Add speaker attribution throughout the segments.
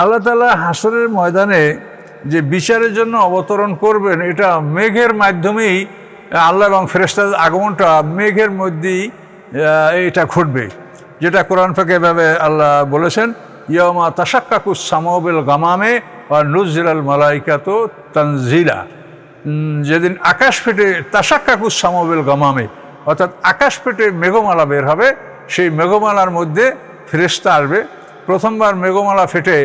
Speaker 1: আল্লাহ তালা হাসরের ময়দানে যে বিচারের জন্য অবতরণ করবেন, এটা মেঘের মাধ্যমেই আল্লাহ এবং ফেরেস্তার আগমনটা মেঘের মধ্যেই এটা ঘটবে। যেটা কোরআন ফাঁকে এভাবে আল্লাহ বলেছেন ইয়মা তাসাক্কাকুস সামবেল গামামে বা নুজিলাল মালাইকাত তানজিলা। যেদিন আকাশ ফেটে তাসাক্কাকুস সামবেল গামামে, অর্থাৎ আকাশ ফেটে মেঘমালা বের হবে, সেই মেঘমালার মধ্যে ফেরেস্তা আসবে। প্রথমবার মেঘমালা ফেটে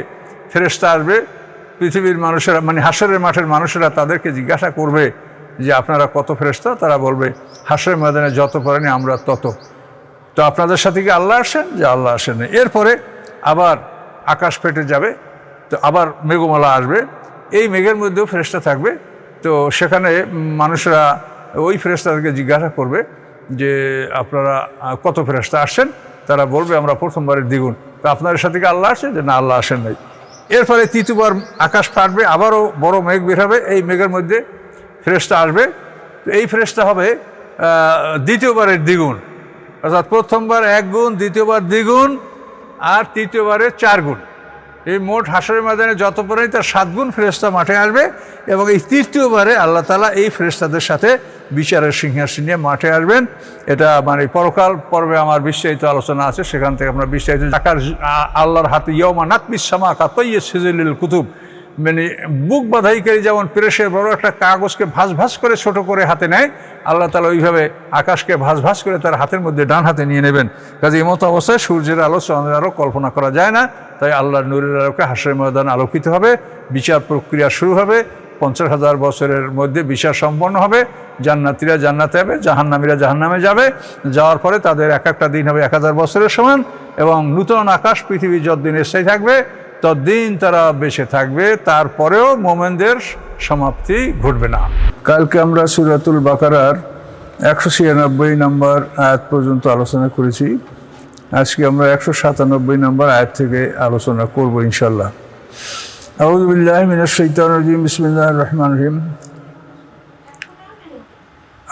Speaker 1: ফেরেস্তা আসবে, পৃথিবীর মানুষেরা মানে হাসরের মাঠের মানুষেরা তাদেরকে জিজ্ঞাসা করবে যে আপনারা কত ফেরেস্তা তারা বলবে, হাসরের ময়দানে যত পারেনি আমরা তত। তো আপনাদের সাথে কি আল্লাহ আসেন? যে আল্লাহ আসেন। এরপরে আবার আকাশ ফেটে যাবে, তো আবার মেঘমালা আসবে। এই মেঘের মধ্যেও ফেরেস্তা থাকবে। তো সেখানে মানুষরা ওই ফেরেস্তাদেরকে জিজ্ঞাসা করবে যে, আপনারা কত ফেরেস্তা আসছেন? তারা বলবে, আমরা প্রথমবারের দ্বিগুণ। তো আপনাদের সাথে কি আল্লাহ আসে? যে না, আল্লাহ আসেন নাই। এরপরে তৃতীয়বার আকাশ ফাটবে, আবারও বড় মেঘ বের হবে, এই মেঘের মধ্যে ফ্রেশটা আসবে। এই ফ্রেশটা হবে দ্বিতীয়বারের দ্বিগুণ। অর্থাৎ প্রথমবার এক গুণ, দ্বিতীয়বার দ্বিগুণ, আর তৃতীয়বারে চার গুণ। এই মোট হাসরের ময়দানে যত পরেই তার সাতগুণ ফেরেস্তা মাঠে আসবে এবং এই তৃতীয়বারে আল্লাহ তালা এই ফেরেস্তাদের সাথে বিচারের সিংহাসন মাঠে আসবেন। এটা মানে পরকাল পর্বে আমার বিস্তারিত আলোচনা আছে, সেখান থেকে আমরা বিস্তারিত আল্লাহর হাতে ইয়মা নাকমিসামা কাতইয়ে সিজিল কুতুব। মানে বুক বাধাইকারী যেমন প্রেসের বড় একটা কাগজকে ভাস ভাস করে ছোট করে হাতে নেয়, আল্লাহ তালা ওইভাবে আকাশকে ভাস ভাস করে তার হাতের মধ্যে ডান হাতে নিয়ে নেবেন। কাজে এই মতো অবস্থায় সূর্যের আলো, চন্দ্রের আলো কল্পনা করা যায় না। তাই আল্লাহর নূরের আলোকে হাসের ময়দান আলোকিত হবে, বিচার প্রক্রিয়া শুরু হবে, পঞ্চাশ হাজার বছরের মধ্যে বিচার সম্পন্ন হবে, জান্নাতিরা জান্নাতে যাবে, জাহান্নামীরা জাহান্নামে যাবে। যাওয়ার পরে তাদের এক একটা দিন হবে এক হাজার বছরের সমান এবং নূতন আকাশ পৃথিবী যতদিন স্থায়ী থাকবে ততদিন তারা বেঁচে থাকবে, তারপরেও মোমেনদের সমাপ্তি ঘটবে না। কালকে আমরা সুরাতুল বাকারার একশো ছিয়ানব্বই নম্বর আয়াত পর্যন্ত আলোচনা করেছি। আজকে আমরা একশো সাতানব্বই নম্বর আয়াত থেকে আলোচনা করব ইনশাল্লাহ আউযু বিল্লাহি মিনাশ শাইতানির রাজিম, বিসমিল্লাহির রহমানির রহিম।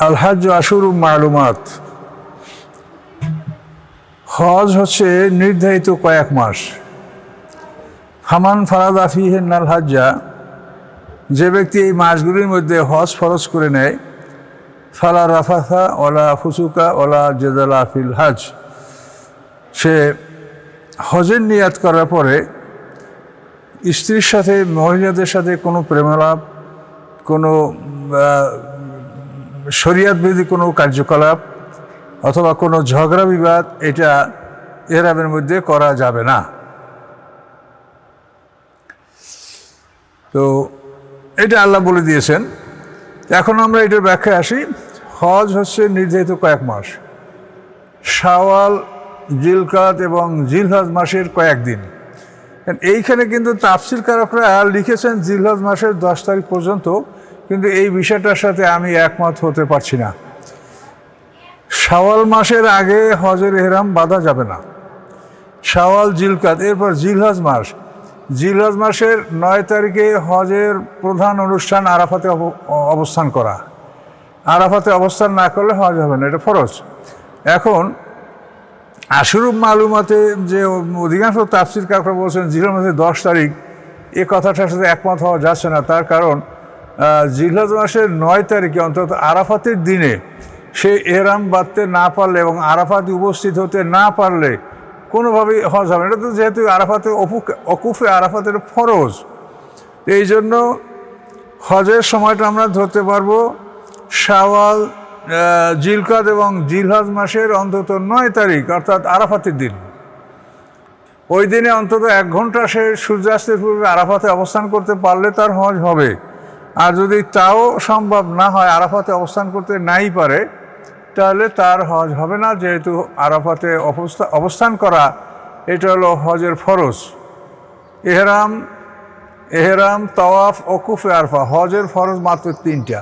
Speaker 1: আল হজ আশুরু মালুমাত। হজ হচ্ছে নির্ধারিত কয়েক মাস। হামান ফারাদা ফিহে নাল হাজ্জা, যে ব্যক্তি এই মাসগুলির মধ্যে হজ ফরজ করে নেয়, ফালা রাফাথা ওলা ফুসুকা ওলা জেদালা ফিল হাজ। সে হজের নিয়াত করার পরে স্ত্রীর সাথে, মহিলাদের সাথে কোনো প্রেমালাপ, কোনো শরিয়াতবিধি কোনো কার্যকলাপ অথবা কোনো ঝগড়া বিবাদ এটা এরামের মধ্যে করা যাবে না। তো এটা আল্লাহ বলে দিয়েছেন। এখন আমরা এটার ব্যাখ্যায় আসি। হজ হচ্ছে নির্ধারিত কয়েক মাস। শাওয়াল, জিলকাত এবং জিলহজ মাসের কয়েকদিন এইখানে কিন্তু তাফসিল কারকরা লিখেছেন জিলহজ মাসের দশ তারিখ পর্যন্ত, কিন্তু এই বিষয়টার সাথে আমি একমত হতে পারছি না। শাওয়াল মাসের আগে হজের এহরাম বাঁধা যাবে না। শাওয়াল, জিলকাত, এরপর জিলহজ মাস। জিলহজ মাসের নয় তারিখে হজের প্রধান অনুষ্ঠান আরাফাতে অব- অবস্থান করা। আরাফাতে অবস্থান না করলে হজ হবে না, এটা ফরজ। এখন আশুরুপ মালুমাতে যে অধিকাংশ তাফসির কাকরা বলছেন, জিলহজ মাসের দশ তারিখ, এ কথাটার সাথে একমত হওয়া যাচ্ছে না। তার কারণ জিলহজ মাসের নয় তারিখে অন্তত আরাফাতের দিনে সে এরাম বাঁধতে না পারলে এবং আরাফাতে উপস্থিত হতে না পারলে কোনোভাবেই হজ হবে। এটা তো যেহেতু আরাফাতে অপুক- অকুফে আরাফাতের ফরজ। এই জন্য হজের সময়টা আমরা ধরতে পারব শাওয়াল জিলকাদ এবং জিলহজ মাসের অন্তত নয় তারিখ, অর্থাৎ আরাফাতের দিন। ওই দিনে অন্তত এক ঘণ্টা সে সূর্যাস্তের পূর্বে আরাফাতে অবস্থান করতে পারলে তার হজ হবে। আর যদি তাও সম্ভব না হয়, আরাফাতে অবস্থান করতে নাই পারে তাহলে তার হজ হবে না, যেহেতু আরাফাতে অবস্থা, অবস্থান করা, এটা হলো হজের ফরজ। এহরাম এহরাম, তওয়াফ ওকুফে আরফা, হজের ফরজ মাত্র তিনটা।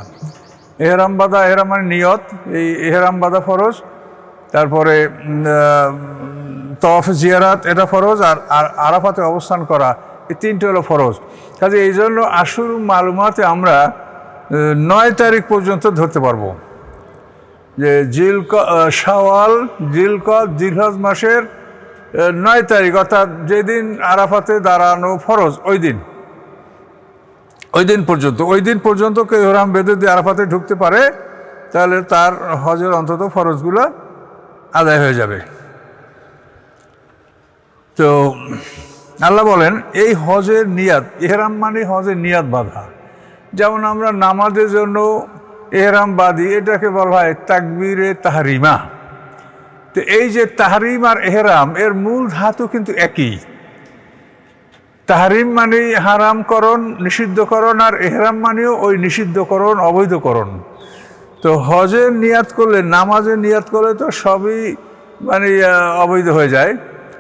Speaker 1: এহরাম বাদা মানে নিয়ত, এই এহরাম বাদা ফরজ। তারপরে তওয়াফ জিয়ারাত, এটা ফরজ, আর আর আরাফাতে অবস্থান করা, এই তিনটে হলো ফরজ। কাজে এই জন্য আশুর মালুমাতে আমরা নয় তারিখ পর্যন্ত ধরতে পারব। যে জিল শাওয়াল জিলকদ জিলহজ মাসের নয় তারিখ, অর্থাৎ যেদিন আরাফাতে দাঁড়ানো ফরজ, ওই দিন। ওই দিন পর্যন্ত, ওই দিন পর্যন্ত কেউ ইহরাম বেঁধে দিয়ে আরাফাতে ঢুকতে পারে, তাহলে তার হজের অন্তত ফরজগুলো আদায় হয়ে যাবে। তো আল্লাহ বলেন, এই হজের নিয়াত, এহরাম মানে হজের নিয়াত বাঁধা। যেমন আমরা নামাজের জন্য এহরাম বাঁধি এটাকে বলা হয় তাকবীরে তাহারিমা। তো এই যে তাহারিম আর এহরাম, এর মূল ধাতু কিন্তু একই। তাহারিম মানে হারামকরণ, নিষিদ্ধকরণ, আর এহরাম মানেও ওই নিষিদ্ধকরণ, অবৈধকরণ। তো হজের নিয়াত করলে নামাজের নিয়াত করলে তো সবই মানে অবৈধ হয়ে যায়।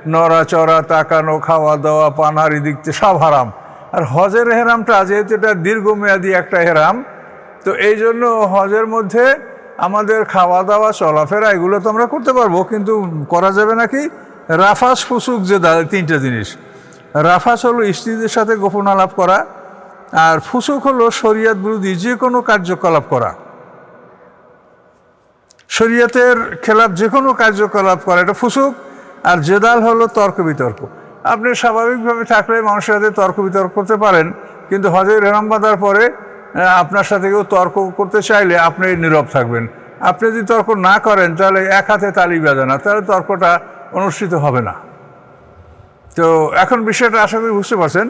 Speaker 1: নড়াচড়া, তাকানো খাওয়া দাওয়া পানারি দিকতে সব হারাম। আর হজের হেরামটা যেহেতু এটা দীর্ঘমেয়াদী একটা হেরাম তো এই জন্য হজের মধ্যে আমাদের খাওয়া দাওয়া চলাফেরা, এগুলো তো আমরা করতে পারব, কিন্তু করা যাবে নাকি রাফাস ফুসুক যে তিনটা জিনিস। রাফাস হলো স্ত্রীদের সাথে গোপন আলাপ করা, আর ফুসুক হলো শরিয়াত বিরোধী যে কোনো কার্যকলাপ করা। শরীয়তের খেলাফ যে কোনো কার্যকলাপ করা, এটা ফুসুক, আর জেদাল হলো তর্ক বিতর্ক। আপনি স্বাভাবিকভাবে থাকলে মানুষের সাথে তর্ক বিতর্ক করতে পারেন, কিন্তু হজের হেরাম বাঁধার পরে আপনার সাথে কেউ তর্ক করতে চাইলে আপনি নীরব থাকবেন। আপনি যদি তর্ক না করেন, তাহলে এক হাতে তালি বাজে না, তাহলে তর্কটা অনুষ্ঠিত হবে না। তো এখন বিষয়টা আশা করি বুঝতে পারছেন।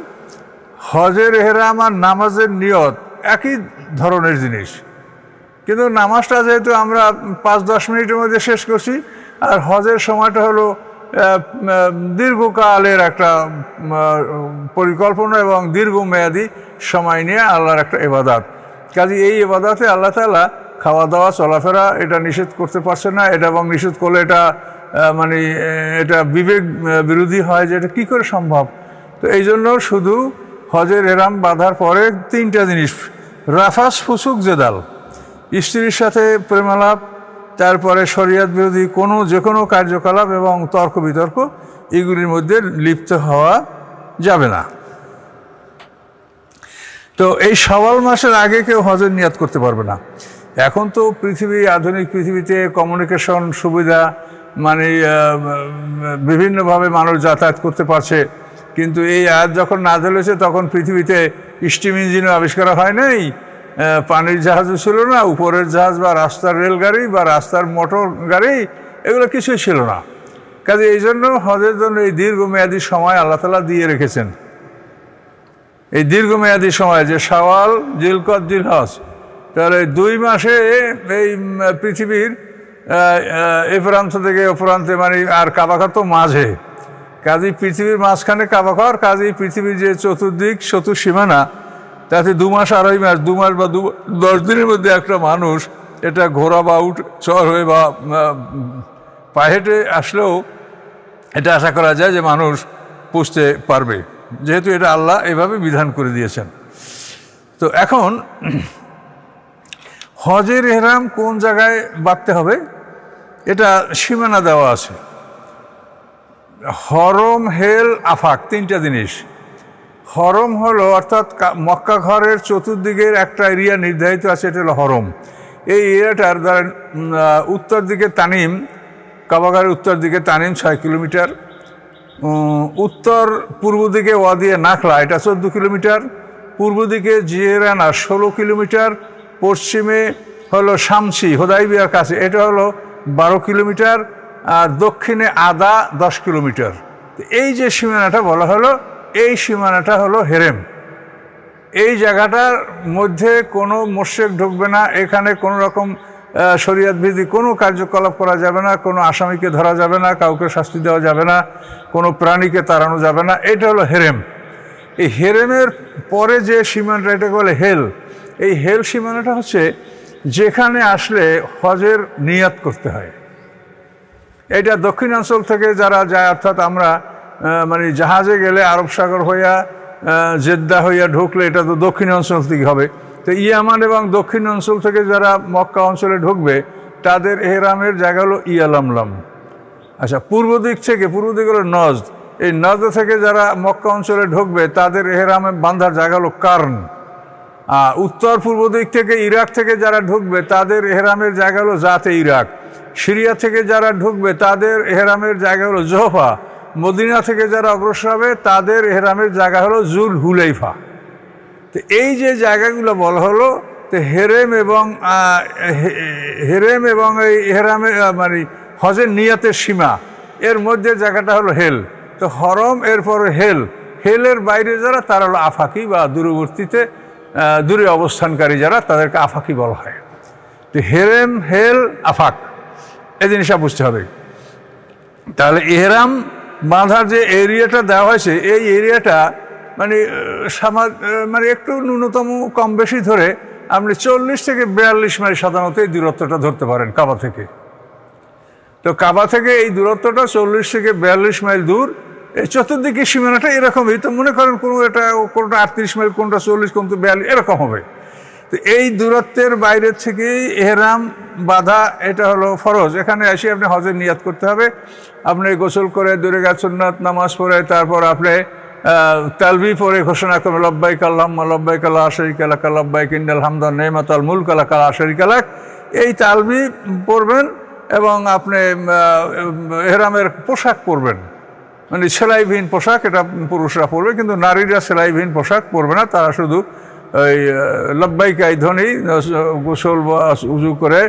Speaker 1: হজের এহরাম আর নামাজের নিয়ত একই ধরনের জিনিস। কিন্তু নামাজটা যেহেতু আমরা পাঁচ দশ মিনিটের মধ্যে শেষ করছি, আর হজের সময়টা হলো দীর্ঘকালের একটা পরিকল্পনা এবং দীর্ঘমেয়াদী সময় নিয়ে আল্লাহর একটা এবাদাত। কাজে এই এবাদাতে আল্লাহ তালা খাওয়া দাওয়া চলাফেরা এটা নিষেধ করতে পারছে না। এটা এবং নিষেধ করলে এটা মানে এটা বিবেক বিরোধী হয় যে এটা কী করে সম্ভব? তো এই জন্য শুধু হজের এরাম বাঁধার পরে তিনটা জিনিস। রাফাস, ফুসুক, জেদাল। স্ত্রীর সাথে প্রেমালাপ তারপরে শরিয়াত বিরোধী কোনো যে কোনো কার্যকলাপ এবং তর্ক বিতর্ক এগুলির মধ্যে লিপ্ত হওয়া যাবে না। তো এই সওয়াল মাসের আগে কেউ হজের নিয়াত করতে পারবে না। এখন তো পৃথিবী, আধুনিক পৃথিবীতে কমিউনিকেশন সুবিধা মানে বিভিন্নভাবে মানুষ যাতায়াত করতে পারছে। কিন্তু এই আয়াত যখন না হয়েছে তখন পৃথিবীতে স্টিম ইঞ্জিনও আবিষ্কার হয় নাই। পানির জাহাজও ছিল না, উপরের জাহাজ বা রাস্তার রেলগাড়ি বা রাস্তার মোটর গাড়ি, এগুলো কিছুই ছিল না। কাজে এই জন্য হজের জন্য এই দীর্ঘমেয়াদী সময় আল্লাহ তালা দিয়ে রেখেছেন। এই দীর্ঘমেয়াদী সময় যে সাওয়াল জিলকত, জিলহজ, তাহলে দুই মাসে এই পৃথিবীর, এ প্রান্ত থেকে ও প্রান্তে মানে আর কাবাঘর তো মাঝে। কাজী পৃথিবীর মাঝখানে কাবাঘর কাজী পৃথিবীর যে চতুর্দিক, চতুর্সীমানা তাতে দু মাস আড়াই মাস দু মাস বা দু দশ দিনের মধ্যে একটা মানুষ এটা ঘোড়া বা উঠ চর হয়ে বা আহ, পায়ে হেঁটে আসলেও এটা আশা করা যায় যে মানুষ পুষতে পারবে। যেহেতু এটা আল্লাহ এভাবে বিধান করে দিয়েছেন। তো এখন হজের এহরাম কোন জায়গায় বাঁধতে হবে? এটা সীমানা দেওয়া আছে। হরম হেল আফাক তিনটা জিনিস। হরম হলো, অর্থাৎ মক্কা ঘরের চতুর্দিকের একটা এরিয়া নির্ধারিত আছে, এটা হলো হরম। এই এরিয়াটার ধরেন উত্তর দিকে তানিম, কাবাগারের উত্তর দিকে তানিম, ছয় কিলোমিটার। উত্তর পূর্ব দিকে ওয়াদিয়ে নাখলা, এটা চোদ্দ কিলোমিটার। পূর্ব দিকে জিয়েরানা, ষোলো কিলোমিটার। পশ্চিমে হলো শামসি, হোদাইবিয়ার কাছে, এটা হলো বারো কিলোমিটার। আর দক্ষিণে আদা, দশ কিলোমিটার। এই যে সীমানাটা বলা হলো এই সীমানাটা হলো হেরেম। এই জায়গাটার মধ্যে কোনো মোর্শেক ঢুকবে না এখানে কোনো রকম আহ, শরীয়ত বিধি কোনো কার্যকলাপ করা যাবে না কোনো আসামিকে ধরা যাবে না কাউকে শাস্তি দেওয়া যাবে না কোনো প্রাণীকে তাড়ানো যাবে না এটা হলো হেরেম। এই হেরেমের পরে যে সীমানাটা এটাকে বলে হেল। এই হেল সীমানাটা হচ্ছে যেখানে আসলে হজের নিয়াত করতে হয়। এটা দক্ষিণাঞ্চল থেকে যারা যায় অর্থাৎ আমরা মানে জাহাজে গেলে আরব সাগর হইয়া জেদ্দা হইয়া ঢুকলে এটা তো দক্ষিণ অঞ্চল থেকে হবে। তো ইয়ামান এবং দক্ষিণ অঞ্চল থেকে যারা মক্কা অঞ্চলে ঢুকবে, তাদের এহরামের জায়গা হলো ইয়ালামলাম। আচ্ছা পূর্ব দিক থেকে, পূর্ব দিক হলো নজদ। এই নজ থেকে যারা মক্কা অঞ্চলে ঢুকবে, তাদের এহরামে বান্ধার জায়গা হলো কার্ন। আর উত্তর পূর্ব দিক থেকে ইরাক থেকে যারা ঢুকবে, তাদের এহরামের জায়গা হলো জাতে ইরাক। সিরিয়া থেকে যারা ঢুকবে, তাদের এহরামের জায়গা হলো জোহফা। মদিনা থেকে যারা অগ্রসর হবে, তাদের এহরামের জায়গা হলো জুল হুলাইফা। তো এই যে জায়গাগুলো বলা হলো, তো হেরেম এবং হেরেম এবং এই হেরামে মানে হজের নিয়াতের সীমা, এর মধ্যে জায়গাটা হলো হেল। তো হরম, এরপর হেল। হেলের বাইরে যারা, তারা হলো আফাকি বা দূরবর্তীতে দূরে অবস্থানকারী যারা, তাদেরকে আফাকি বলা হয়। তো হেরেম, হেল, আফাক, এ জিনিসটা বুঝতে হবে। তাহলে এহরাম বাঁধার যে এরিয়াটা দেওয়া হয়েছে এই এরিয়াটা মানে আহ, সামা- আহ, মানে একটু ন্যূনতম কম বেশি ধরে আপনি চল্লিশ থেকে বিয়াল্লিশ মাইল সাধারণত এই দূরত্বটা ধরতে পারেন কাবা থেকে। তো কাবা থেকে এই দূরত্বটা চল্লিশ থেকে বিয়াল্লিশ মাইল দূর এই চতুর্দিকে সীমানাটা এরকমই। তো মনে করেন কোনো এটা কোনোটা আটত্রিশ মাইল কোনটা চল্লিশ কোনটা বিয়াল্লিশ এরকম হবে। তো এই দূরত্বের বাইরে থেকেই এহরাম বাধা, এটা হলো ফরজ। এখানে এসে আপনি হজের নিয়াত করতে হবে। আপনি গোসল করে দূরে সুন্নাত, নামাজ পড়ে, তারপর আপনি তালবি পরে ঘোষণা করবেন, লব্বাইক আল্লাহ লব্বাইক আল্লাহ আশরিক আলাক লব্বাইক ইন্দাল হামদান নেমাত আল মুলক আলাক আল্লাহ আশরিক আলাক এই তালবি পরবেন এবং আপনি এহরামের পোশাক পরবেন। মানে সেলাইবিহীন পোশাক, এটা পুরুষরা পরবে, কিন্তু নারীরা সেলাইবিহীন পোশাক পরবে না, তারা শুধু ওই লব্বাইকাই ধ্বনি গোসল বা উজু করে,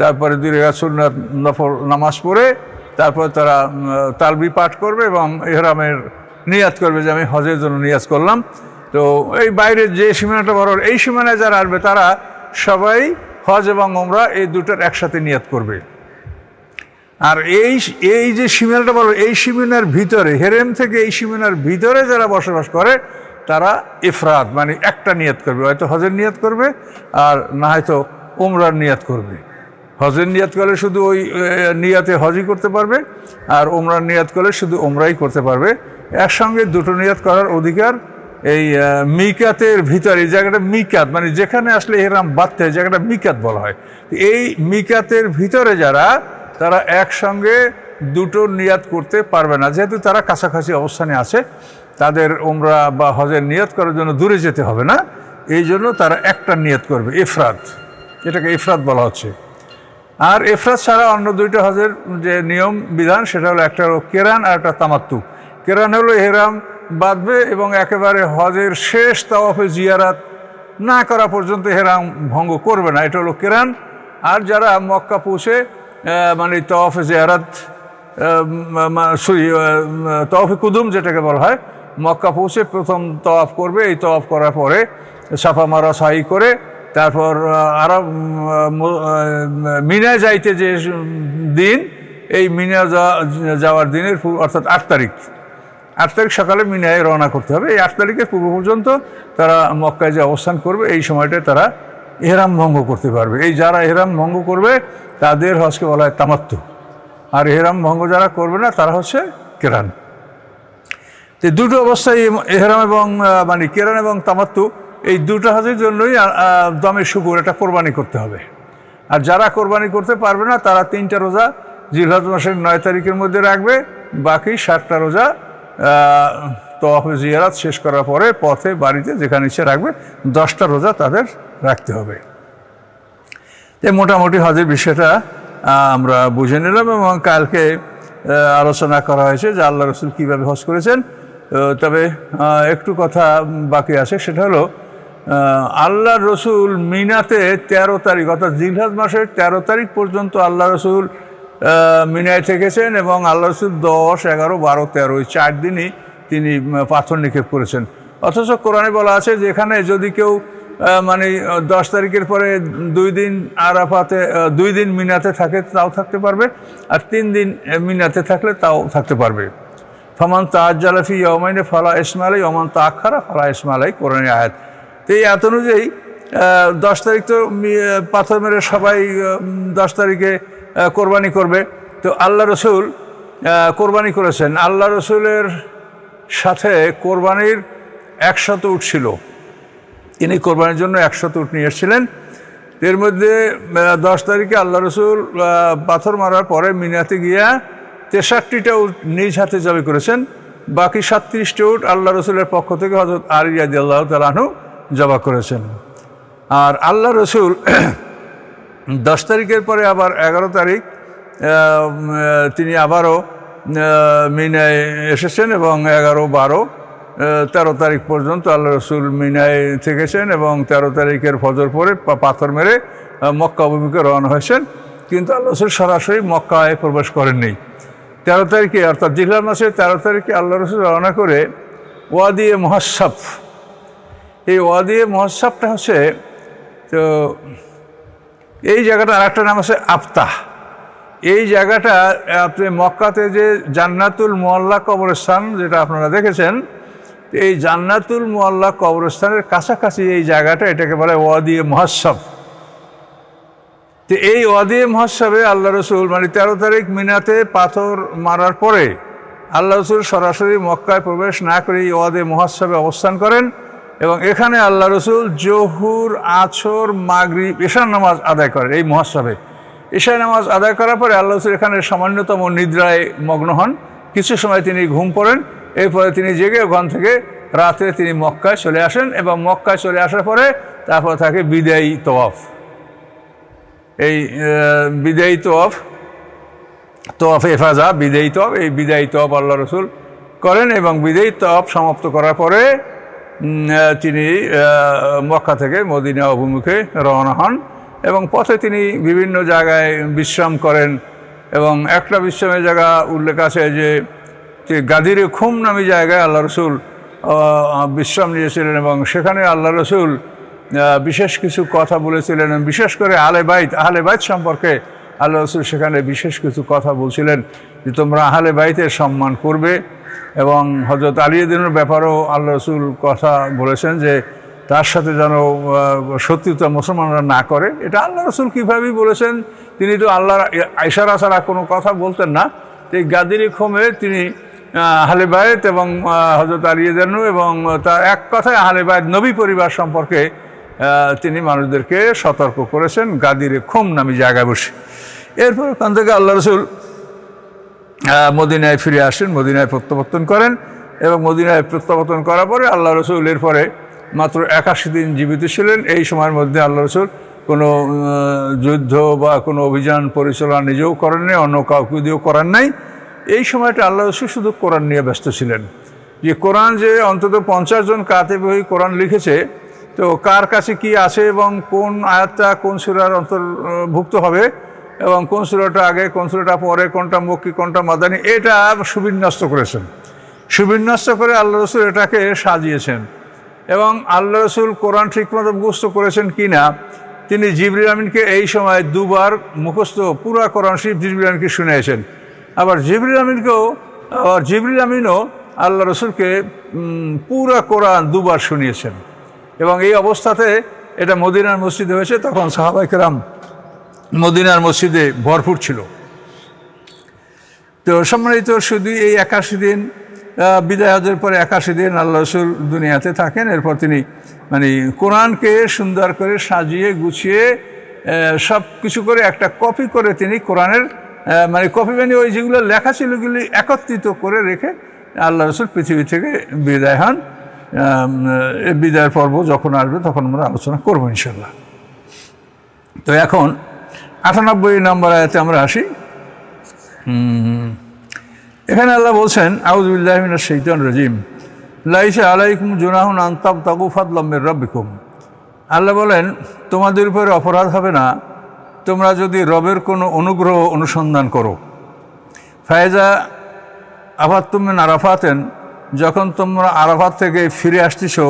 Speaker 1: তারপরে দুই নফল, নামাজ পড়ে, তারপর তারা তালবি পাঠ করবে এবং এহরামের নিয়াত করবে যে আমি হজের জন্য নিয়াজ করলাম। তো এই বাইরের যে সীমানাটা বড়, এই সীমানায় যারা আসবে, তারা সবাই হজ এবং ওমরা এই দুটোর একসাথে নিয়াত করবে। আর এই এই যে সীমানাটা বলো এই সীমানার ভিতরে, হেরেম থেকে এই সীমানার ভিতরে যারা বসবাস করে তারা ইফরাত মানে একটা নিয়ত করবে, হয়তো হজের নিয়ত করবে আর না হয়তো উমরার নিয়ত করবে। হজের নিয়ত করলে শুধু ওই নিয়াতে হজই করতে পারবে আর উমরার নিয়ত করলে শুধু উমরাই করতে পারবে। একসঙ্গে দুটো নিয়ত করার অধিকার এই মিকাতের ভিতরে, এই জায়গাটা মিকাত মানে যেখানে আসলে এরাম বাঁধতে হয় জায়গাটা মিকাত বলা হয়। এই মিকাতের ভিতরে যারা, তারা একসঙ্গে দুটো নিয়াত করতে পারবে না, যেহেতু তারা কাছাকাছি অবস্থানে আছে। তাদের ওমরা বা হজের নিয়ত করার জন্য দূরে যেতে হবে না? এই জন্য তারা একটা নিয়ত করবে, ইফরাত। এটাকে ইফরাত বলা হচ্ছে। আর এফরাত ছাড়া অন্য দুইটা হজের যে নিয়ম, বিধান, সেটা হলো একটা হলো কেরান আর একটা তামাত্তু। কেরান হলো এহরাম বাঁধবে এবং একেবারে হজের শেষ তাওয়াফে জিয়ারাত না করা পর্যন্ত হেরাম ভঙ্গ করবে না। এটা হলো কেরান। আর যারা মক্কা পৌঁছে মানে তওয়াফে জিয়ারাত সরি তওয়াফে কুদুম যেটাকে বলা হয় মক্কা পৌঁছে প্রথম তওয়াফ করবে। এই তওয়াফ করার পরে সাফা মারা সাই করে তারপর আহ, মিনায় যাইতে যে দিন এই মিনা যাওয়া- যাওয়ার দিনের অর্থাৎ আট তারিখ। আট তারিখ সকালে মিনায় রওনা করতে হবে। এই আট তারিখের পূর্ব পর্যন্ত তারা মক্কায় যে অবস্থান করবে এই সময়টায় তারা এহরাম ভঙ্গ করতে পারবে। এই যারা এহরাম ভঙ্গ করবে তাদের হজকে বলা হয় তামাত্তু। আর এহরাম ভঙ্গ যারা করবে না তারা হচ্ছে কেরান। তো দুটো অবস্থায় এহরাম এবং মানে কেরান এবং তামাত্তু এই দুটো হজের জন্যই আহ, আহ, দমে শুকুর এটা কোরবানি করতে হবে। আর যারা কোরবানি করতে পারবে না তারা তিনটা রোজা জিলহজ মাসের নয় তারিখের মধ্যে রাখবে বাকি সাতটা রোজা তফে জিয়ারাত শেষ করার পরে পথে বাড়িতে যেখানে ইচ্ছে রাখবে দশটা রোজা তাদের রাখতে হবে। তো মোটামুটি হজের বিষয়টা আমরা বুঝে নিলাম এবং কালকে আলোচনা করা হয়েছে যে আল্লাহ রসুল কীভাবে হজ করেছেন। তবে একটু কথা বাকি আছে। সেটা হলো আল্লাহ রসুল মিনাতে তেরো তারিখ, অর্থাৎ জিলহাজ মাসের তেরো তারিখ পর্যন্ত আল্লাহ রসুল মিনায় থেকেছেন এবং আল্লাহ রসুল দশ, এগারো, বারো, তেরো, এই চার দিনই তিনি পাথর নিক্ষেপ করেছেন। অথচ কোরআনে বলা আছে যে এখানে যদি কেউ মানে দশ তারিখের পরে দুই দিন আরাফাতে দুই দিন মিনাতে থাকে, তাও থাকতে পারবে। আর তিন দিন মিনাতে থাকলে তাও থাকতে পারবে। ফমান তাজ্জালাফি ইয়মাইনে ফালা ইসমালাই ওমান তাক্ষারা ফালা ইসমালাই কোরআনের আয়াত। তো এই এত অনুযায়ী দশ তারিখ তো পাথর মেরে সবাই দশ তারিখে কোরবানি করবে। তো আল্লাহ রসুল কোরবানি করেছেন। আল্লাহ রসুলের সাথে কোরবানির একশত উঠ ছিল। তিনি কোরবানির জন্য একশত উঠ নিয়ে এসেছিলেন। এর মধ্যে দশ তারিখে আল্লাহ রসুল পাথর মারার পরে মিনাতে গিয়া তেষট্টিটা নিজ হাতে জবাই করেছেন, বাকি সাতত্রিশটা উট আল্লাহ রসুলের পক্ষ থেকে হজরত আরিয়াদি আল্লাহ তালাহু জবা করেছেন। আর আল্লাহ রসুল দশ তারিখের পরে আবার এগারো তারিখ তিনি আবারও মিনায় এসেছেন এবং এগারো বারো তেরো তারিখ পর্যন্ত আল্লাহ রসুল মিনায় থেকেছেন এবং তেরো তারিখের ফজর পরে পাথর মেরে মক্কা অভিমুখে রওনা হয়েছেন। কিন্তু আল্লাহ রসুল সরাসরি মক্কায় প্রবেশ করেননি। তেরো তারিখে, অর্থাৎ জিল্লা মাসের তেরো তারিখে আল্লাহ রসুল রওনা করে ওয়াদিয়ে মহাসাফ এই ওয়াদিয়ে মহাসাফটা হচ্ছে, তো এই জায়গাটা আরেকটা নাম আছে আফতাহ। এই জায়গাটা, আপনি মক্কাতে যে জান্নাতুল মোয়াল্লা কবরস্থান যেটা আপনারা দেখেছেন, এই জান্নাতুল মোয়াল্লা কবরস্থানের কাছাকাছি এই জায়গাটা এটাকে বলে ওয়াদিয়ে মহাসব তো এই ওয়াদিয়ে মহাসবে আল্লাহ রসুল মানে তেরো তারিখ মিনাতে পাথর মারার পরে আল্লাহ রসুল সরাসরি মক্কায় প্রবেশ না করে এই ওয়াদে মহাসবে অবস্থান করেন এবং এখানে আল্লাহ রসুল জহুর, আছর, মাগরিব ঈশান নামাজ আদায় করেন এই মহাসবে ঈশান নামাজ আদায় করার পরে আল্লাহ রসুল এখানে সামান্যতম নিদ্রায় মগ্ন হন। কিছু সময় তিনি ঘুম পড়েন, এরপরে তিনি জেগে ওখান থেকে রাতে তিনি মক্কায় চলে আসেন এবং মক্কায় চলে আসার পরে তারপর থাকে বিদায়ী তওয়াফ। এই বিদায়ী তওয়াফ তওয়াফ এফাজা বিদায়ী তওয়াফ, এই বিদায়ী তওয়াফ আল্লাহ রসুল করেন এবং বিদায়ী তওয়াফ সমাপ্ত করার পরে তিনি মক্কা থেকে মদিনা অভিমুখে রওনা হন এবং পথে তিনি বিভিন্ন জায়গায় বিশ্রাম করেন এবং একটা বিশ্রামের জায়গা উল্লেখ আছে যে গাদিরে খুম নামী জায়গায় আল্লাহ রসুল বিশ্রাম নিয়েছিলেন এবং সেখানে আল্লাহ রসুল বিশেষ কিছু কথা বলেছিলেন, বিশেষ করে আহলে বাইত। আহলে বাইত সম্পর্কে আল্লাহ রসুল সেখানে বিশেষ কিছু কথা বলছিলেন যে তোমরা আহলে বাইতের সম্মান করবে এবং হজরত আলিউদ্দিনের ব্যাপারেও আল্লাহ রসুল কথা বলেছেন যে তার সাথে যেন শত্রুতা মুসলমানরা না করে। এটা আল্লাহ রসুল কীভাবেই বলেছেন? তিনি তো আল্লাহর ইশারা ছাড়া কোনো কথা বলতেন না। এই গাদিরি খোমে তিনি আহলে বায়েত এবং হজরত আলিয়াদানু এবং তার এক কথায় আহলে বায়েত নবী পরিবার সম্পর্কে তিনি মানুষদেরকে সতর্ক করেছেন, গাদিরে খোম নামী জায়গায় বসে। এরপর ওখান থেকে আল্লাহ রসুল মদিনায় ফিরে আসেন, মদিনায় প্রত্যাবর্তন করেন এবং মদিনায় প্রত্যাবর্তন করার পরে আল্লাহ রসুল এরপরে মাত্র একাশি দিন জীবিত ছিলেন। এই সময়ের মধ্যে আল্লাহ রসুল কোনো যুদ্ধ বা কোনো অভিযান পরিচালনা নিজেও করেন নাই, অন্য কাউকে দিয়েও করান নাই। এই সময়টা আল্লাহ রসুল শুধু কোরআন নিয়ে ব্যস্ত ছিলেন। যে কোরআন যে অন্তত পঞ্চাশ জন কাতে বই কোরআন লিখেছে তো কার কাছে কি আছে এবং কোন আয়াতটা কোন সুরার অন্তর্ভুক্ত হবে এবং কোন সুরাটা আগে, কোন সুরাটা পরে, কোনটা মক্কি কোনটা মাদানি, এটা সুবিন্যস্ত করেছেন। সুবিন্যস্ত করে আল্লাহ রসুল এটাকে সাজিয়েছেন এবং আল্লাহ রসুল কোরআন ঠিকমতো মুখস্থ করেছেন কি না, তিনি জিবরিল আমিনকে এই সময় দুবার মুখস্থ পুরা কোরআন শরীফ জিবরিল আমিনকে শুনিয়েছেন। আবার জিবরিল আমিনকেও, আবার জিবরিল আমিনও আল্লাহ রসুলকে পুরা কোরআন দুবার শুনিয়েছেন। এবং এই অবস্থাতে এটা মদিনার মসজিদে হয়েছে, তখন সাহাবাইকেরাম মদিনার মসজিদে ভরপুর ছিল। তো সম্মানিত শুধু এই একাশি দিন বিদায় হজের পরে একাশি দিন আল্লাহ রসুল দুনিয়াতে থাকেন। এরপর তিনি মানে কোরআনকে সুন্দর করে সাজিয়ে, গুছিয়ে সব কিছু করে একটা কপি করে তিনি কোরআনের মানে কপি মানে ওই যেগুলো লেখা ছিল ওগুলি একত্রিত করে রেখে আল্লাহ রসুল পৃথিবী থেকে বিদায় হন। বিদায়ের পর্ব যখন আসবে তখন আমরা আলোচনা করব ইনশাল্লাহ। তো এখন আটানব্বই নম্বর আয়াতে আমরা আসি। এখানে আল্লাহ বলছেন আউজুবিল্লাহমিন শৈতান রাজিম। লাইসা আলাইকুম জুনাহুন আন্তাব তাকু ফাদলম্বের রব্বিকুম। আল্লাহ বলেন, তোমাদের উপরে অপরাধ হবে না। তোমরা যদি রবের কোনো অনুগ্রহ অনুসন্ধান করো। ফায়জা আফাত তুমি আরাফাতেন যখন তোমরা আরাফাত থেকে ফিরে আসতেছো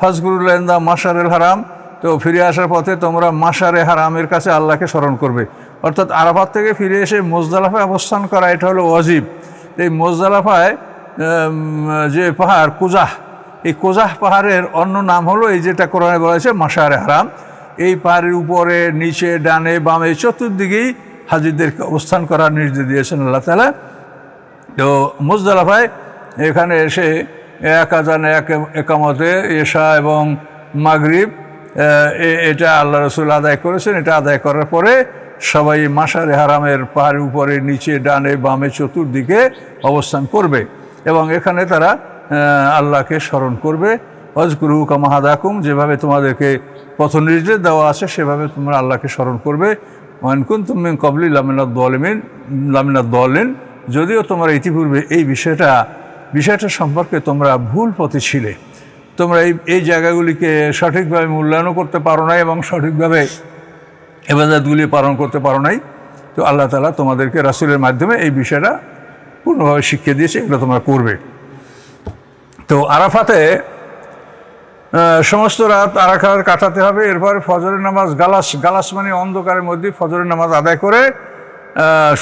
Speaker 1: ফাজগুরুল্লাহ মাসারেল হারাম, তো ফিরে আসার পথে তোমরা মাসারে হারামের কাছে আল্লাহকে স্মরণ করবে। অর্থাৎ আরাফাত থেকে ফিরে এসে মোজদালাফায় অবস্থান করা, এটা হলো অজিব এই মোজদালাফায় যে পাহাড়, কুজাহ, এই কোজাহ পাহাড়ের অন্য নাম হলো এই যেটা কোরআনে বলা হয়েছে মাসারে হারাম। এই পাহাড়ের উপরে, নিচে, ডানে, বামে, চতুর্দিকেই হাজিরদেরকে অবস্থান করার নির্দেশ দিয়েছেন আল্লাহ তালা তো মুজদালাফায় এখানে এসে এক আজানে, এক একামতে, এশা এবং মাগরিব এটা আল্লাহ রসুল আদায় করেছেন। এটা আদায় করার পরে সবাই মাসারে হারামের পাহাড়ের উপরে, নিচে, ডানে, বামে, চতুর্দিকে অবস্থান করবে এবং এখানে তারা আল্লাহকে স্মরণ করবে। অজগুরু কামাহাদাকুম যেভাবে তোমাদেরকে পথ নির্দেশ দেওয়া আছে, সেভাবে তোমরা আল্লাহকে স্মরণ করবে। ওয়ানকুন তুমি কবলি লামিনা দলিমিন লামিনা দলিন যদিও তোমরা ইতিপূর্বে এই বিষয়টা বিষয়টা সম্পর্কে তোমরা ভুল পথে ছিলে। তোমরা এই এই জায়গাগুলিকে সঠিকভাবে মূল্যায়নও করতে পারো নাই এবং সঠিকভাবে এবাদতগুলি পালন করতে পারো নাই। তো আল্লাহ তালা তোমাদেরকে রাসুলের মাধ্যমে এই বিষয়টা পূর্ণভাবে শিখিয়ে দিয়েছে, এগুলো তোমরা করবে। তো আরাফাতে সমস্ত রাত আরাখার কাটাতে হবে, এরপরে ফজরের নামাজ গালাস গালাস মানে অন্ধকারের মধ্যে ফজরের নামাজ আদায় করে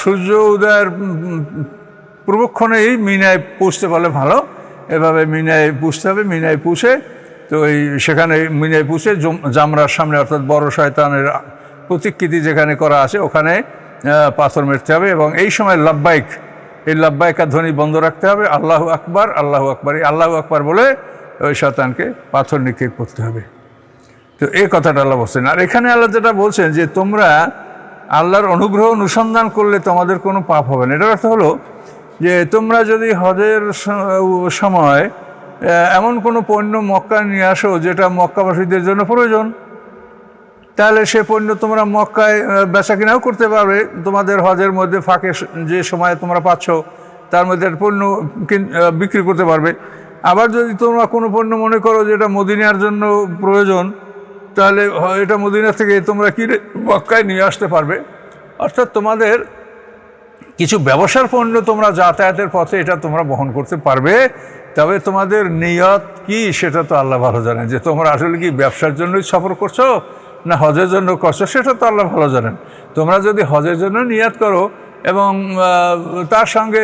Speaker 1: সূর্য উদয়ের পূর্বক্ষণেই মিনায় পুষতে বলে ভালো। এভাবে মিনায় পুষতে হবে, মিনায় পুষে তো এই সেখানে মিনায় পুষে জম- জামরার সামনে অর্থাৎ বড় শয়তানের প্রতিকৃতি যেখানে করা আছে, ওখানে পাথর মেরতে হবে এবং এই সময় লাভবাইক এই লাভবাইকার ধ্বনি বন্ধ রাখতে হবে। আল্লাহু আকবার আল্লাহু আকবার, এই আল্লাহু আকবার বলে ওই শয়তানকে পাথর নিক্ষেপ করতে হবে। তো এই কথাটা আল্লাহ বলছেন। আর এখানে আল্লাহ যেটা বলছেন যে তোমরা আল্লাহর অনুগ্রহ অনুসন্ধান করলে তোমাদের কোনো পাপ হবে না। এটার অর্থ হলো যে তোমরা যদি হজের সময় এমন কোনো পণ্য মক্কা নিয়ে আসো যেটা মক্কাবাসীদের জন্য প্রয়োজন, তাহলে সে পণ্য তোমরা মক্কায় বেচা কিনাও করতে পারবে। তোমাদের হজের মধ্যে ফাঁকে যে সময় তোমরা পাচ্ছ, তার মধ্যে পণ্য বিক্রি করতে পারবে। আবার যদি তোমরা কোনো পণ্য মনে করো যে এটা মদিনার জন্য প্রয়োজন, তাহলে এটা মদিনা থেকে তোমরা কিনে মক্কায় নিয়ে আসতে পারবে। অর্থাৎ তোমাদের কিছু ব্যবসার পণ্য তোমরা যাতায়াতের পথে এটা তোমরা বহন করতে পারবে, তবে তোমাদের নিয়ত কি সেটা তো আল্লাহ ভালো জানেন। যে তোমরা আসলে কি ব্যবসার জন্যই সফর করছ না হজের জন্য করছ সেটা তো আল্লাহ ভালো জানেন। তোমরা যদি হজের জন্য নিয়াত করো এবং তার সঙ্গে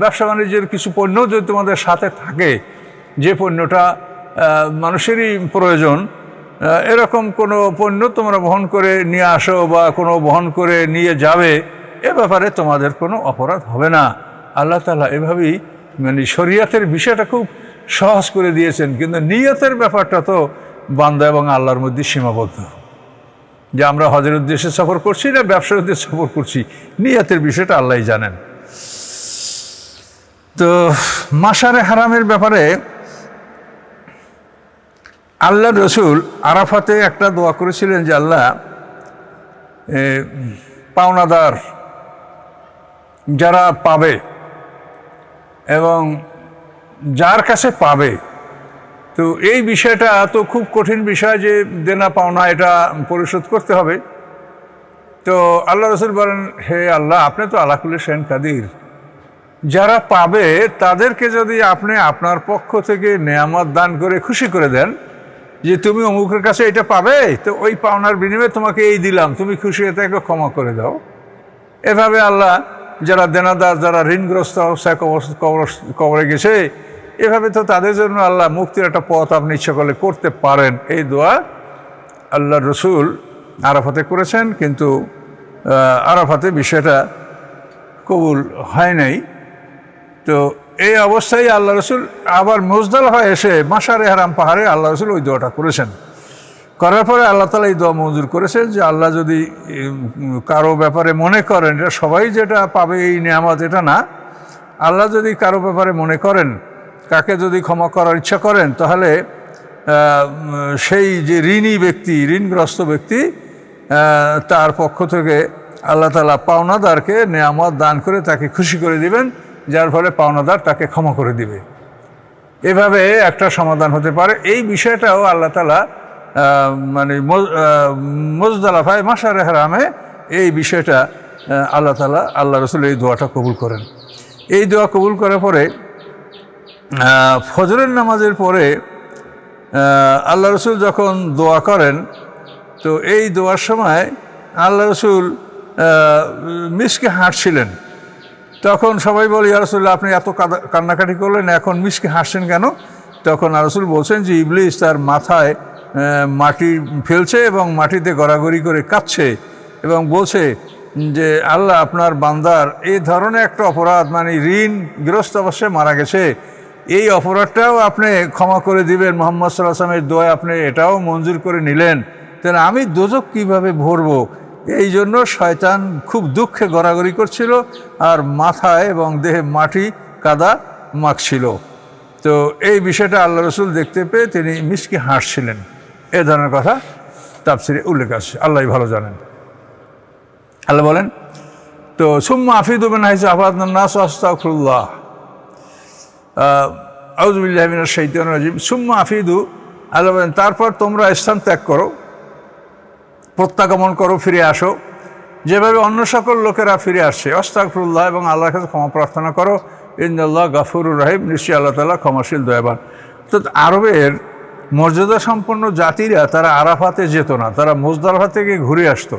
Speaker 1: ব্যবসা বাণিজ্যের কিছু পণ্য যদি তোমাদের সাথে থাকে, যে পণ্যটা মানুষেরই প্রয়োজন এরকম কোনো পণ্য তোমরা বহন করে নিয়ে আসো বা কোনো বহন করে নিয়ে যাবে এ ব্যাপারে তোমাদের কোনো অপরাধ হবে না। আল্লাহ তালা এভাবেই মানে শরিয়াতের বিষয়টা খুব সহজ করে দিয়েছেন, কিন্তু নিয়তের ব্যাপারটা তো বান্দা এবং আল্লাহর মধ্যে সীমাবদ্ধ। যে আমরা হজের উদ্দেশ্যে সফর করছি না, ব্যবসার উদ্দেশ্যে সফর করছি, নিয়তের বিষয়টা আল্লাহই জানেন। তো মাসারে হারামের ব্যাপারে আল্লাহ রসুল আরাফাতে একটা দোয়া করেছিলেন যে আল্লাহ পাওনাদার যারা পাবে এবং যার কাছে পাবে, তো এই বিষয়টা তো খুব কঠিন বিষয় যে দেনা পাওনা এটা পরিশোধ করতে হবে। তো আল্লাহ রসুল বলেন, হে আল্লাহ, আপনি তো আলাকুল সেন কাদির। যারা পাবে, তাদেরকে যদি আপনি আপনার পক্ষ থেকে নেয়ামত দান করে খুশি করে দেন, যে তুমি অমুকের কাছে এটা পাবে, তো ওই পাওনার বিনিময়ে তোমাকে এই দিলাম, তুমি খুশি তাকে ক্ষমা করে দাও। এভাবে আল্লাহ যারা দেনাদার, যারা ঋণগ্রস্ত অবস্থায় কবর- কবর- গেছে, এভাবে তো তাদের জন্য আল্লাহ মুক্তির একটা পথ আপনি ইচ্ছা করলে করতে পারেন। এই দোয়া আল্লাহ রসুল আরাফাতে করেছেন, কিন্তু আরাফাতে বিষয়টা কবুল হয় নাই। তো এই অবস্থায় আল্লাহ রসুল আবার মোজদালফা এসে মাসারে হারাম পাহাড়ে আল্লাহ রসুল ওই দোয়াটা করেছেন। করার পরে আল্লাহ তালা এই দোয়া মঞ্জুর করেছেন যে আল্লাহ যদি কারও ব্যাপারে মনে করেন, এটা সবাই যেটা পাবে এই নিয়ামত, এটা না। আল্লাহ যদি কারও ব্যাপারে মনে করেন, কাকে যদি ক্ষমা করার ইচ্ছা করেন, তাহলে সেই যে ঋণী ব্যক্তি, ঋণগ্রস্ত ব্যক্তি তার পক্ষ থেকে আল্লাহ তালা পাওনাদারকে নেয়ামত দান করে তাকে খুশি করে দিবেন, যার ফলে পাওনাদার তাকে ক্ষমা করে দিবে। এভাবে একটা সমাধান হতে পারে। এই বিষয়টাও আল্লাহ তালা মানে মজদালাফায় মাসার হারামে এই বিষয়টা আল্লাহ তালা আল্লাহ রসুল এই দোয়াটা কবুল করেন। এই দোয়া কবুল করার পরে ফজরের নামাজের পরে আল্লাহ রসুল যখন দোয়া করেন, তো এই দোয়ার সময় আল্লাহ রসুল মিসকে হাঁটছিলেন তখন সবাই বলে ইয়ারসুল্লাহ আপনি এত কান্নাকাটি করলেন, এখন মিসকে হাসছেন কেন? তখন আরসুল বলছেন যে, ইবলিস তার মাথায় মাটি ফেলছে এবং মাটিতে গড়াগড়ি করে কাঁদছে এবং বলছে যে, আল্লাহ আপনার বান্দার এই ধরনের একটা অপরাধ মানে ঋণগ্রস্ত অবস্থায় মারা গেছে। এই অপরাধটাও আপনি ক্ষমা করে দিবেন। মোহাম্মদ সাল্লাহ আসলামের দোয়া আপনি এটাও মঞ্জুর করে নিলেন। তাহলে আমি দোজক কীভাবে ভরবো? এই জন্য শয়তান খুব দুঃখে গড়াগড়ি করছিল আর মাথায় এবং দেহে মাটি কাদা মাখছিল। তো এই বিষয়টা আল্লাহ রসুল দেখতে পেয়ে তিনি মিসকে হাসছিলেন। এ ধরনের কথা তাপসিরে উল্লেখ আছে আল্লাহ ভালো জানেন। আল্লাহ বলেন, তো সুম্মা আফিদ উবেন হাইসা আফাদ নাস আস্তাফুল্লাহ আউজবিল্লাহমিনের শৈতান রাজিম। সুম্মা আফিদু, আল্লাহ বলেন, তারপর তোমরা স্থান ত্যাগ করো, প্রত্যাগমন করো, ফিরে আসো। যেভাবে অন্য সকল লোকেরা ফিরে আসছে অস্তাকফুল্লাহ এবং আল্লাহর কাছে ক্ষমা প্রার্থনা করো ইন্দাল্লাহ গাফুরুর রাহিম, নিশ্চয়ই আল্লাহ তালা ক্ষমাশীল, দয়াবান। তো আরবের মর্যাদা সম্পন্ন জাতিরা তারা আরাফাতে যেত না, তারা মোজদারফা থেকে ঘুরে আসতো।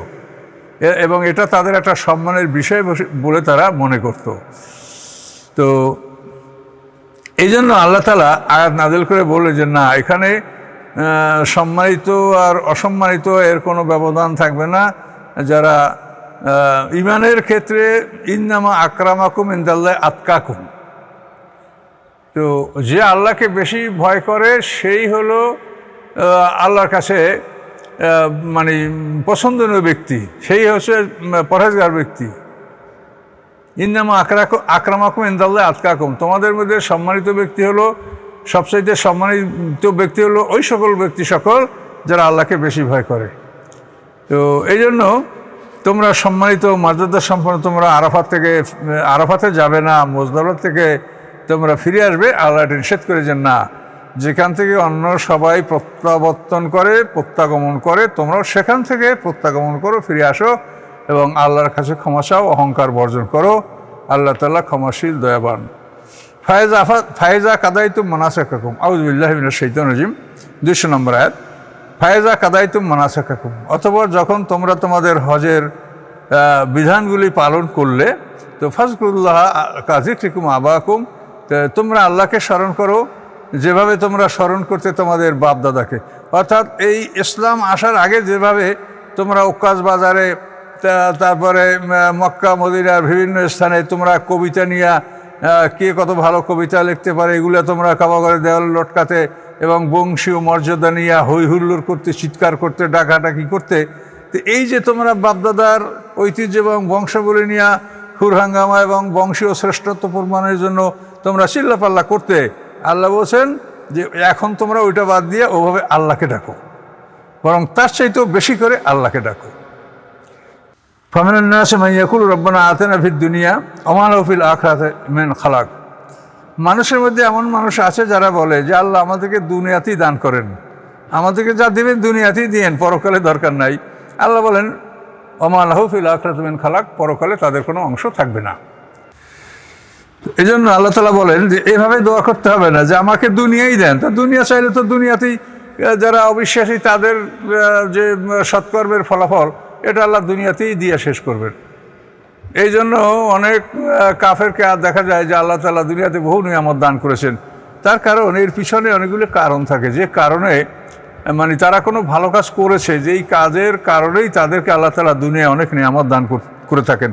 Speaker 1: এবং এটা তাদের একটা সম্মানের বিষয় বলে তারা মনে করত। তো এই জন্য আল্লাহ তালা আয়াত নাদিল করে বললে যে, না, এখানে সম্মানিত আর অসম্মানিত এর কোনো ব্যবধান থাকবে না। যারা ইমানের ক্ষেত্রে ইন্নামা আক্রামাকুম ইন্দাল্লাহ আতকাকুম। তো যে আল্লাহকে বেশি ভয় করে সেই হলো আল্লাহর কাছে মানে পছন্দনীয় ব্যক্তি। সেই হচ্ছে উম, পরহেজগার ব্যক্তি। ইন্নামা আকরাক আক্রামাকুম ইন্দাল্লাহ আতকাকুম। তোমাদের মধ্যে সম্মানিত ব্যক্তি হলো সবচাইতে সম্মানিত ব্যক্তি হলো ওই সকল ব্যক্তি সকল যারা আল্লাহকে বেশি ভয় করে। তো এই জন্য তোমরা সম্মানিত মর্যাদা সম্পন্ন তোমরা আরাফাত থেকে আরাফাতে যাবে না মোজদাবাদ থেকে তোমরা ফিরে আসবে, আল্লাহ নিষেধ করেছেন, না, যেখান থেকে অন্য সবাই প্রত্যাবর্তন করে, প্রত্যাগমন করে, তোমরাও সেখান থেকে প্রত্যাগমন করো, ফিরে আসো এবং আল্লাহর কাছে ক্ষমা চাও, অহংকার বর্জন করো। আল্লাহ তাল্লাহ ক্ষমাশীল, দয়াবান। ফায়েজ আফা ফায়েজা কাদাইতুম মানাসাকুম আউজবিল্লাহ শৈতান রাজিম। দুশো নম্বর আয়াত। ফায়েজা কাদাইতুম মানাসাকুম অথবা যখন তোমরা তোমাদের হজের বিধানগুলি পালন করলে, তো ফাজকুল্লাহ কাজিকুম আবাকুম। তো তোমরা আল্লাহকে স্মরণ করো, যেভাবে তোমরা স্মরণ করতে তোমাদের বাপ দাদাকে অর্থাৎ এই ইসলাম আসার আগে যেভাবে তোমরা উক্কাজ বাজারে তারপরে মক্কা, মদিনার বিভিন্ন স্থানে তোমরা কবিতা নিয়ে কে কত ভালো কবিতা লিখতে পারে, এগুলো তোমরা কাবাগরে দেওয়াল লটকাতে এবং বংশীয় মর্যাদা নিয়ে হই হুল্লোড় করতে, চিৎকার করতে, ডাকাডাকি করতে, তো এই যে তোমরা বাপদাদার ঐতিহ্য এবং বংশগুলি নিয়ে হুরহাঙ্গামা এবং বংশীয় শ্রেষ্ঠত্ব প্রমাণের জন্য তোমরা চিল্লাপাল্লা করতে, আল্লাহ বলছেন যে এখন তোমরা ওইটা বাদ দিয়ে ওভাবে আল্লাহকে ডাকো। বরং তার চাইতেও বেশি করে আল্লাহকে ডাকো। ফামিনান্নাস মাইয়াকুল রব্বানা আতেনা ফিদ দুনিয়া অমাল ফিল আখরাতে মেন খালাক। মানুষের মধ্যে এমন মানুষ আছে যারা বলে যে আল্লাহ আমাদেরকে দুনিয়াতেই দান করেন। আমাদেরকে যা দেবেন দুনিয়াতেই দিয়েন, পরকালে দরকার নাই। আল্লাহ বলেন অমাল ফিল আখরাতে মেন খালাক, পরকালে তাদের কোনো অংশ থাকবে না। এই জন্য আল্লাহ তালা বলেন যে এভাবে দোয়া করতে হবে না, যে আমাকে দুনিয়াই দেন। তা দুনিয়া চাইলে তো দুনিয়াতেই যারা অবিশ্বাসী তাদের যে সৎকর্মের ফলাফল, এটা আল্লাহ দুনিয়াতেই দিয়ে শেষ করবেন। এই জন্য অনেক কাফেরকে আর দেখা যায় যে আল্লাহ তালা দুনিয়াতে বহু নিয়ামত দান করেছেন। তার কারণ এর পিছনে অনেকগুলো কারণ থাকে। যে কারণে মানে তারা কোনো ভালো কাজ করেছে, যেই কাজের কারণেই তাদেরকে আল্লাহ তালা দুনিয়ায় অনেক নিয়ামত দান করে থাকেন।